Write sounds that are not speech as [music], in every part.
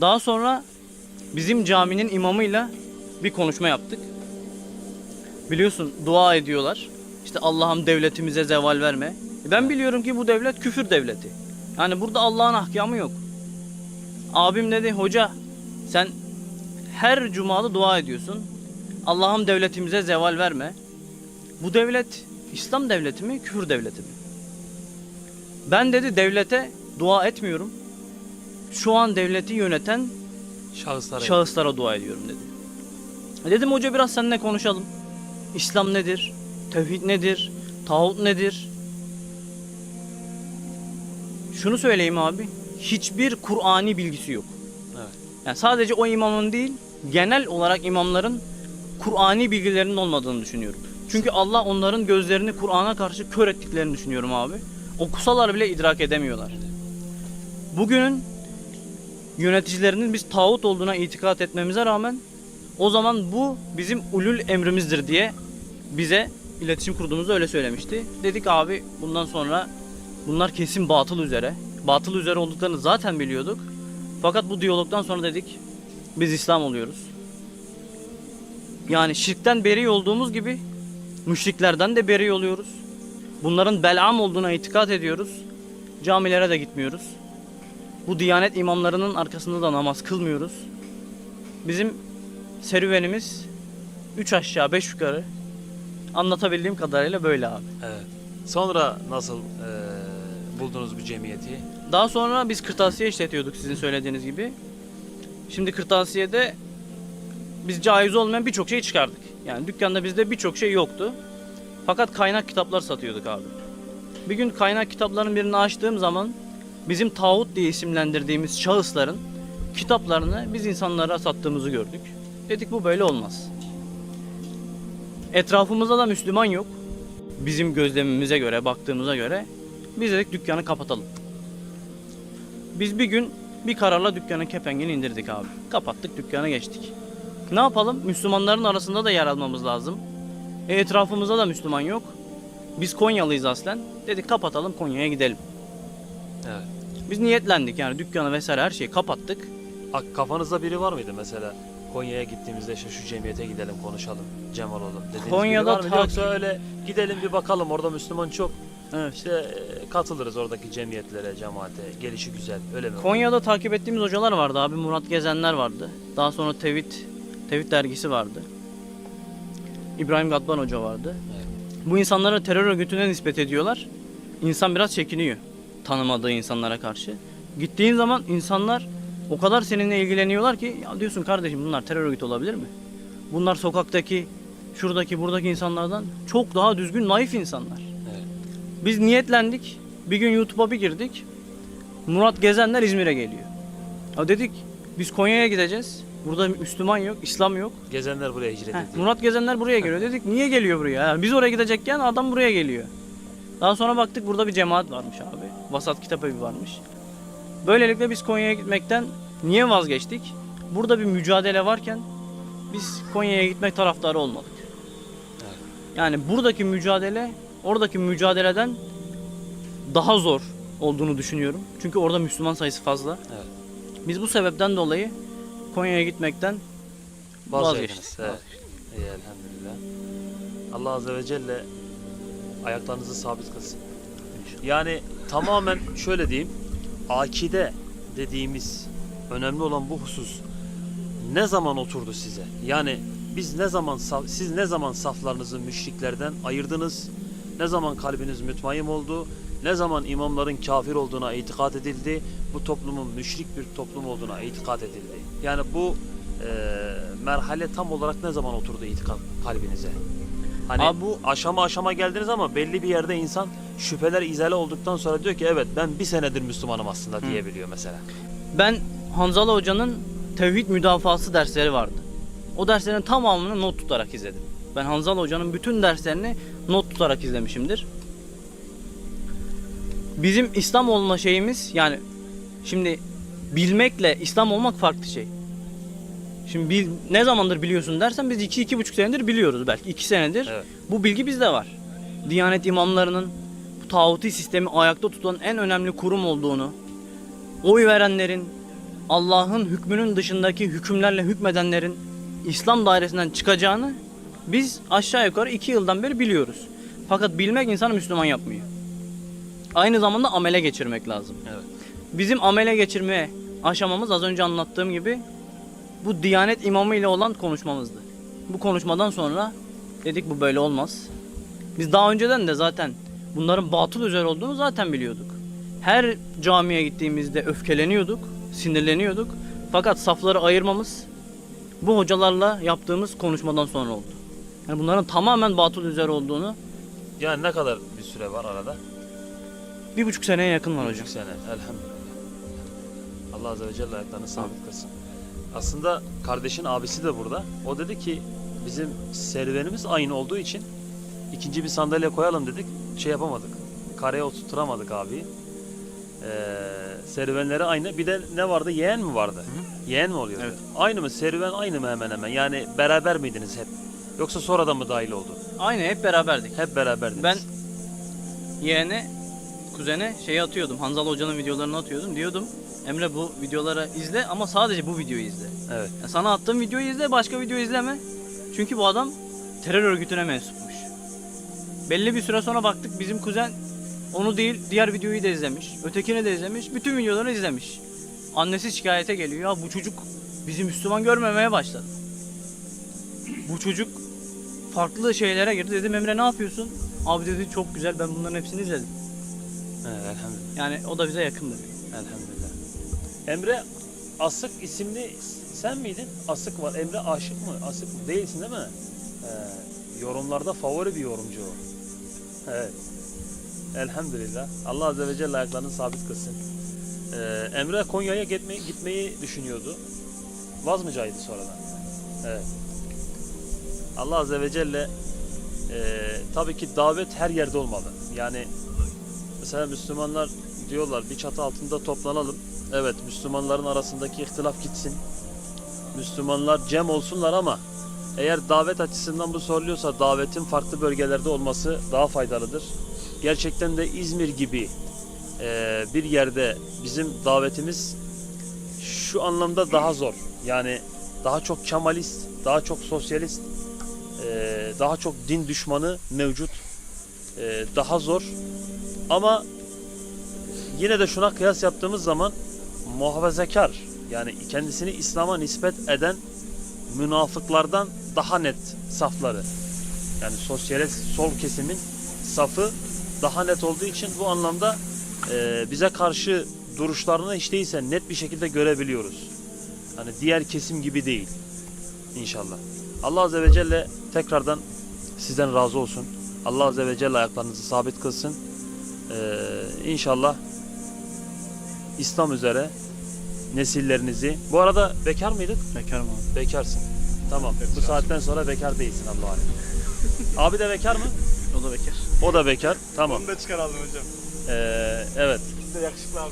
Daha sonra bizim caminin imamıyla bir konuşma yaptık. Biliyorsun dua ediyorlar. İşte Allah'ım devletimize zeval verme. E Ben biliyorum ki bu devlet küfür devleti. Yani burada Allah'ın ahkamı yok. Abim dedi hoca sen her cumada dua ediyorsun. Allah'ım devletimize zeval verme. Bu devlet İslam devleti mi, küfür devleti mi? Ben dedi devlete dua etmiyorum. Şu an devleti yöneten Şahıslara. şahıslara dua ediyorum dedi. E Dedim hoca biraz seninle konuşalım. İslam nedir? Tevhid nedir? Tağut nedir? Şunu söyleyeyim abi. Hiçbir Kur'ani bilgisi yok. Evet. Yani sadece o imamın değil, genel olarak imamların Kur'ani bilgilerinin olmadığını düşünüyorum. Çünkü Allah onların gözlerini Kur'an'a karşı kör ettiklerini düşünüyorum abi. Okusalar bile idrak edemiyorlar. Bugünün yöneticilerinin biz tağut olduğuna itikat etmemize rağmen o zaman bu bizim ulul emrimizdir diye bize iletişim kurduğumuzda öyle söylemişti. Dedik abi bundan sonra bunlar kesin batıl üzere. Batıl üzere olduklarını zaten biliyorduk. Fakat bu diyalogdan sonra dedik biz İslam oluyoruz. Yani şirkten beri olduğumuz gibi müşriklerden de beri oluyoruz. Bunların belam olduğuna itikat ediyoruz. Camilere de gitmiyoruz. Bu diyanet imamlarının arkasında da namaz kılmıyoruz. Bizim serüvenimiz 3 aşağı 5 yukarı anlatabildiğim kadarıyla böyle abi. Evet. Sonra nasıl eee, buldunuz bu cemiyeti? Daha sonra biz kırtasiye işletiyorduk sizin söylediğiniz gibi. Şimdi kırtasiyede biz caiz olmayan birçok şey çıkardık. Yani dükkanda bizde birçok şey yoktu. Fakat kaynak kitaplar satıyorduk abi. Bir gün kaynak kitapların birini açtığım zaman bizim tağut diye isimlendirdiğimiz şahısların kitaplarını biz insanlara sattığımızı gördük. Dedik bu böyle olmaz. Etrafımızda da Müslüman yok. Bizim gözlemimize göre, baktığımıza göre biz dedik dükkanı kapatalım. Biz bir gün bir kararla dükkanın kepengini indirdik abi. Kapattık dükkanı geçtik. Ne yapalım? Müslümanların arasında da yer almamız lazım. E, etrafımızda da Müslüman yok. Biz Konyalıyız aslen. Dedik kapatalım Konya'ya gidelim. Evet. Biz niyetlendik yani dükkanı vesaire her şeyi kapattık. Ak- Kafanızda biri var mıydı mesela? Konya'ya gittiğimizde işte şu cemiyete gidelim konuşalım, cem olalım dediğiniz Konya'da biri var mıydı? Yoksa öyle gidelim bir bakalım orada Müslüman çok. Evet. İşte eee, katılırız oradaki cemiyetlere, cemaate. Gelişi güzel. Öyle mi? Konya'da takip ettiğimiz hocalar vardı abi. Murat Gezenler vardı. Daha sonra Tevhid, Tevhid dergisi vardı. İbrahim Gatban Hoca vardı. Evet. Bu insanlara terör örgütüne nispet ediyorlar. İnsan biraz çekiniyor tanımadığı insanlara karşı. Gittiğin zaman insanlar o kadar seninle ilgileniyorlar ki ya diyorsun kardeşim bunlar terör örgütü olabilir mi? Bunlar sokaktaki, şuradaki, buradaki insanlardan çok daha düzgün, naif insanlar. Evet. Biz niyetlendik. Bir gün YouTube'a bir girdik. Murat Gezenler İzmir'e geliyor. Ya dedik biz Konya'ya gideceğiz. Burada Müslüman yok, İslam yok. Gezenler buraya hicret ediyor. Murat Gezenler buraya geliyor. [laughs] Dedik niye geliyor buraya? Yani biz oraya gidecekken adam buraya geliyor. Daha sonra baktık burada bir cemaat varmış abi. Vasat Kitap Evi varmış. Böylelikle biz Konya'ya gitmekten niye vazgeçtik? Burada bir mücadele varken biz Konya'ya gitmek taraftarı olmadık. Yani buradaki mücadele oradaki mücadeleden daha zor olduğunu düşünüyorum. Çünkü orada Müslüman sayısı fazla. Evet. Biz bu sebepten dolayı Konya'ya gitmekten vazgeçtik. Evet. İyi elhamdülillah. Allah Azze ve Celle ayaklarınızı sabit kılsın. Yani tamamen şöyle diyeyim. Akide dediğimiz önemli olan bu husus ne zaman oturdu size? Yani biz ne zaman siz ne zaman saflarınızı müşriklerden ayırdınız? Ne zaman kalbiniz mütmaim oldu? Ne zaman imamların kafir olduğuna itikat edildi? Bu toplumun müşrik bir toplum olduğuna itikat edildi. Yani bu e, merhale tam olarak ne zaman oturdu itikat kalbinize? Hani Abi bu- aşama aşama geldiniz ama belli bir yerde insan şüpheler izale olduktan sonra diyor ki evet ben bir senedir Müslümanım aslında diyebiliyor mesela. Ben Hanzala Hoca'nın tevhid müdafası dersleri vardı. O derslerin tamamını not tutarak izledim. Ben Hanzala Hoca'nın bütün derslerini not tutarak izlemişimdir. Bizim İslam olma şeyimiz yani şimdi bilmekle İslam olmak farklı şey. Şimdi bil, ne zamandır biliyorsun dersen biz 2 iki, buçuk senedir biliyoruz belki 2 senedir. Evet. Bu bilgi bizde var. Diyanet imamlarının bu tağuti sistemi ayakta tutan en önemli kurum olduğunu, oy verenlerin Allah'ın hükmünün dışındaki hükümlerle hükmedenlerin İslam dairesinden çıkacağını biz aşağı yukarı iki yıldan beri biliyoruz. Fakat bilmek insanı Müslüman yapmıyor. Aynı zamanda amele geçirmek lazım. Evet. Bizim amele geçirme aşamamız az önce anlattığım gibi bu Diyanet imamı ile olan konuşmamızdı. Bu konuşmadan sonra dedik bu böyle olmaz. Biz daha önceden de zaten bunların batıl üzere olduğunu zaten biliyorduk. Her camiye gittiğimizde öfkeleniyorduk, sinirleniyorduk. Fakat safları ayırmamız bu hocalarla yaptığımız konuşmadan sonra oldu. Yani bunların tamamen batıl üzere olduğunu Yani ne kadar bir süre var arada? bir buçuk seneye yakın var Bir hocam. buçuk sene. Elhamdülillah. Allah Azze ve Celle ayaklarını sabit kılsın. Aslında kardeşin abisi de burada. O dedi ki bizim serüvenimiz aynı olduğu için ikinci bir sandalye koyalım dedik. Şey yapamadık. Kareye oturtturamadık abi. Ee, serüvenleri aynı. Bir de ne vardı? Yeğen mi vardı? Yeğen mi oluyordu? Evet. Aynı mı? Serüven aynı mı hemen hemen? Yani beraber miydiniz hep? Yoksa sonradan mı dahil oldu? Aynı hep beraberdik. Hep beraberdiniz. Ben yeğene, kuzene şeyi atıyordum. Hanzal Hoca'nın videolarını atıyordum. Diyordum Emre bu videoları izle ama sadece bu videoyu izle. Evet. Sana attığım videoyu izle, başka video izleme. Çünkü bu adam terör örgütüne mensupmuş. Belli bir süre sonra baktık bizim kuzen onu değil diğer videoyu da izlemiş. Ötekini de izlemiş. Bütün videoları izlemiş. Annesi şikayete geliyor. Ya bu çocuk bizi Müslüman görmemeye başladı. Bu çocuk farklı şeylere girdi. Dedim Emre ne yapıyorsun? Abi dedi çok güzel ben bunların hepsini izledim. Evet, elhamdülillah. Yani o da bize yakın dedi. Elhamdülillah. Emre Asık isimli sen miydin? Asık var. Emre Aşık mı? Asık mı? Değilsin değil mi? Ee, yorumlarda favori bir yorumcu o. Evet. Elhamdülillah. Allah Azze ve Celle ayaklarını sabit kılsın. Ee, Emre Konya'ya gitmeyi, gitmeyi düşünüyordu. Vaz mı caydı sonradan? Evet. Allah Azze ve Celle e, tabii ki davet her yerde olmalı. Yani Mesela Müslümanlar diyorlar bir çatı altında toplanalım. Evet Müslümanların arasındaki ihtilaf gitsin. Müslümanlar cem olsunlar ama eğer davet açısından bu soruluyorsa davetin farklı bölgelerde olması daha faydalıdır. Gerçekten de İzmir gibi e, bir yerde bizim davetimiz şu anlamda daha zor. Yani daha çok Kemalist, daha çok sosyalist, e, daha çok din düşmanı mevcut. E, daha zor. Ama yine de şuna kıyas yaptığımız zaman muhafazakar yani kendisini İslam'a nispet eden münafıklardan daha net safları. Yani sosyalist sol kesimin safı daha net olduğu için bu anlamda e, bize karşı duruşlarını hiç değilse net bir şekilde görebiliyoruz. Hani diğer kesim gibi değil. İnşallah. Allah Azze ve Celle tekrardan sizden razı olsun. Allah Azze ve Celle ayaklarınızı sabit kılsın. Ee, inşallah İslam üzere nesillerinizi. Bu arada bekar mıydık? Bekarım abi. Bekarsın. Tamam. Bu saatten sonra bekar değilsin Allah'a emanet. Abi de bekar mı? O da bekar. O da bekar. Tamam. Onu da çıkaralım hocam. Ee, evet. De yakışıklı abi.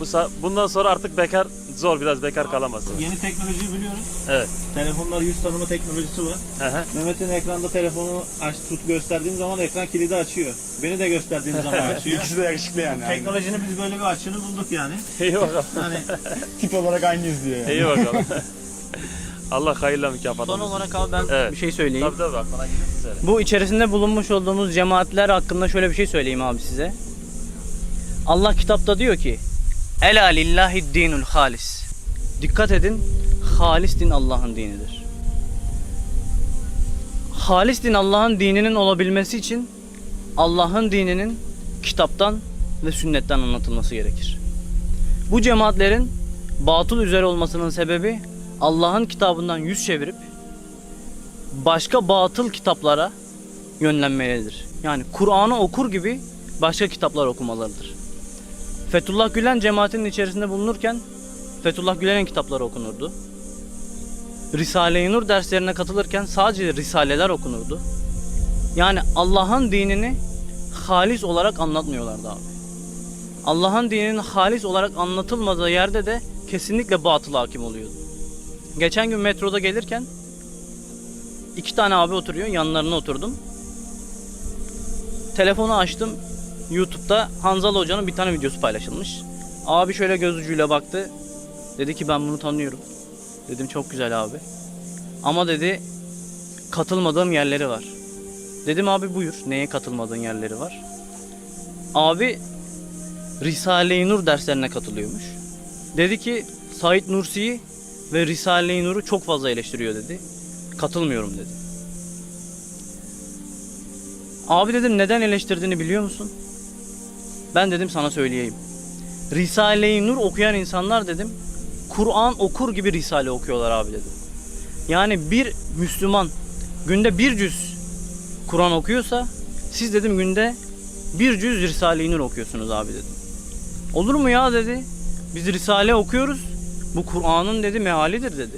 Bu sa- bundan sonra artık bekar zor biraz bekar kalamazsın. Yeni teknolojiyi biliyoruz. Evet. Telefonlar yüz tanıma teknolojisi var. Hı hı. Mehmet'in ekranda telefonu aç tut gösterdiğim zaman ekran kilidi açıyor. Beni de gösterdiğim zaman açıyor. İkisi de yakışıklı yani. Teknolojinin biz böyle bir açığını bulduk yani. İyi bakalım. Hani Tip olarak aynıyız diyor yani. İyi bakalım. [laughs] Allah hayırla mükafat Son olarak abi ben Evet. bir şey söyleyeyim. Tabii tabii aklına gelirse söyle. Bu içerisinde bulunmuş olduğumuz cemaatler hakkında şöyle bir şey söyleyeyim abi size. Allah kitapta diyor ki Ela lillahi dinul halis. Dikkat edin. Halis din Allah'ın dinidir. Halis din Allah'ın dininin olabilmesi için Allah'ın dininin kitaptan ve sünnetten anlatılması gerekir. Bu cemaatlerin batıl üzere olmasının sebebi Allah'ın kitabından yüz çevirip başka batıl kitaplara yönlenmelidir. Yani Kur'an'ı okur gibi başka kitaplar okumalarıdır. Fethullah Gülen cemaatinin içerisinde bulunurken Fethullah Gülen'in kitapları okunurdu. Risale-i Nur derslerine katılırken sadece risaleler okunurdu. Yani Allah'ın dinini halis olarak anlatmıyorlardı abi. Allah'ın dininin halis olarak anlatılmadığı yerde de kesinlikle batıl hakim oluyordu. Geçen gün metroda gelirken İki tane abi oturuyor. Yanlarına oturdum. Telefonu açtım. YouTube'da Hanzal Hoca'nın bir tane videosu paylaşılmış. Abi şöyle göz ucuyla baktı. Dedi ki ben bunu tanıyorum. Dedim çok güzel abi. Ama dedi katılmadığım yerleri var. Dedim abi buyur. Neye katılmadığın yerleri var? Abi Risale-i Nur derslerine katılıyormuş. Dedi ki Said Nursi'yi ve Risale-i Nur'u çok fazla eleştiriyor dedi. Katılmıyorum dedi. Abi dedim neden eleştirdiğini biliyor musun? Ben dedim sana söyleyeyim. Risale-i Nur okuyan insanlar dedim Kur'an okur gibi Risale okuyorlar abi dedim. Yani bir Müslüman günde bir cüz Kur'an okuyorsa siz dedim günde bir cüz Risale-i Nur okuyorsunuz abi dedim. Olur mu ya dedi. Biz Risale okuyoruz. Bu Kur'an'ın dedi mealidir dedi.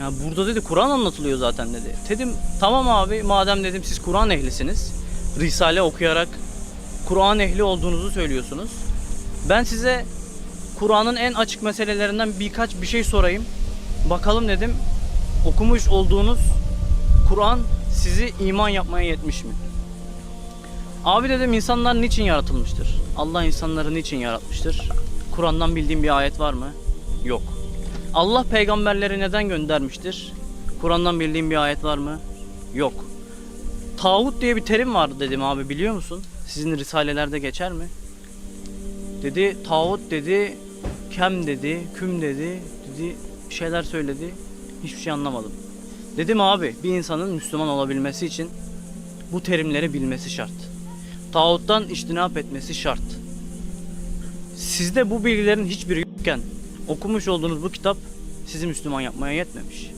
Ya burada dedi Kur'an anlatılıyor zaten dedi. Dedim tamam abi madem dedim siz Kur'an ehlisiniz. Risale okuyarak Kur'an ehli olduğunuzu söylüyorsunuz. Ben size Kur'an'ın en açık meselelerinden birkaç bir şey sorayım. Bakalım dedim okumuş olduğunuz Kur'an sizi iman yapmaya yetmiş mi? Abi dedim insanlar niçin yaratılmıştır? Allah insanları niçin yaratmıştır? Kur'an'dan bildiğim bir ayet var mı? Yok. Allah peygamberleri neden göndermiştir? Kur'an'dan bildiğim bir ayet var mı? Yok. Tağut diye bir terim var dedim abi biliyor musun? Sizin risalelerde geçer mi? Dedi tağut dedi, kem dedi, küm dedi, dedi şeyler söyledi. Hiçbir şey anlamadım. Dedim abi bir insanın Müslüman olabilmesi için bu terimleri bilmesi şart. Tağuttan içtinap etmesi şart. Sizde bu bilgilerin hiçbiri yokken okumuş olduğunuz bu kitap sizi Müslüman yapmaya yetmemiş.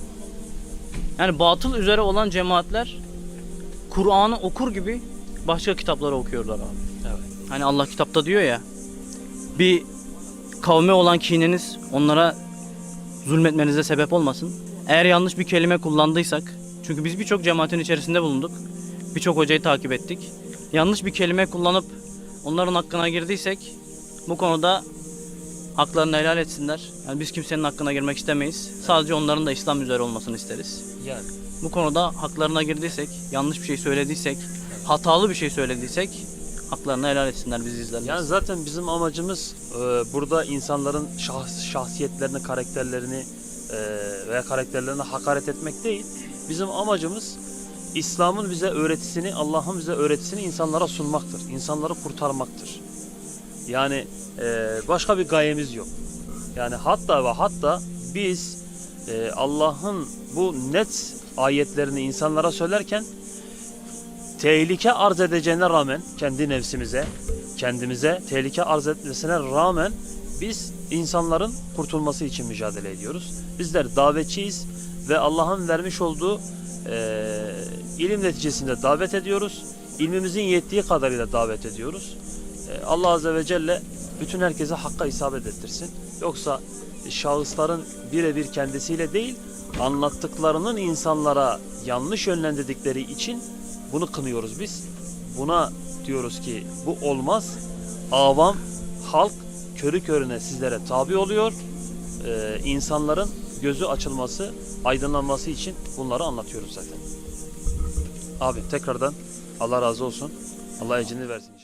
Yani batıl üzere olan cemaatler Kur'an'ı okur gibi başka kitapları okuyorlar abi. Evet. Hani Allah kitapta diyor ya bir kavme olan kininiz onlara zulmetmenize sebep olmasın. Eğer yanlış bir kelime kullandıysak çünkü biz birçok cemaatin içerisinde bulunduk. Birçok hocayı takip ettik. Yanlış bir kelime kullanıp onların hakkına girdiysek bu konuda haklarını helal etsinler. Yani biz kimsenin hakkına girmek istemeyiz. Sadece onların da İslam üzere olmasını isteriz. Yani Bu konuda haklarına girdiysek, yanlış bir şey söylediysek, hatalı bir şey söylediysek haklarını helal etsinler bizi izlerler. Yani zaten bizim amacımız e, burada insanların şahs, şahsiyetlerini, karakterlerini e, veya karakterlerine hakaret etmek değil. Bizim amacımız İslam'ın bize öğretisini, Allah'ın bize öğretisini insanlara sunmaktır. İnsanları kurtarmaktır. Yani e, başka bir gayemiz yok. Yani hatta ve hatta biz e, Allah'ın bu net ayetlerini insanlara söylerken tehlike arz edeceğine rağmen kendi nefsimize, kendimize tehlike arz etmesine rağmen biz insanların kurtulması için mücadele ediyoruz. Bizler davetçiyiz ve Allah'ın vermiş olduğu eee, ilim neticesinde davet ediyoruz. İlmimizin yettiği kadarıyla davet ediyoruz. Eee, Allah Azze ve Celle bütün herkese hakka isabet ettirsin. Yoksa şahısların birebir kendisiyle değil, anlattıklarının insanlara yanlış yönlendirdikleri için bunu kınıyoruz biz. Buna diyoruz ki bu olmaz. Avam, halk körü körüne sizlere tabi oluyor. Ee, insanların gözü açılması, aydınlanması için bunları anlatıyoruz zaten. Abi tekrardan Allah razı olsun. Allah ecrini versin.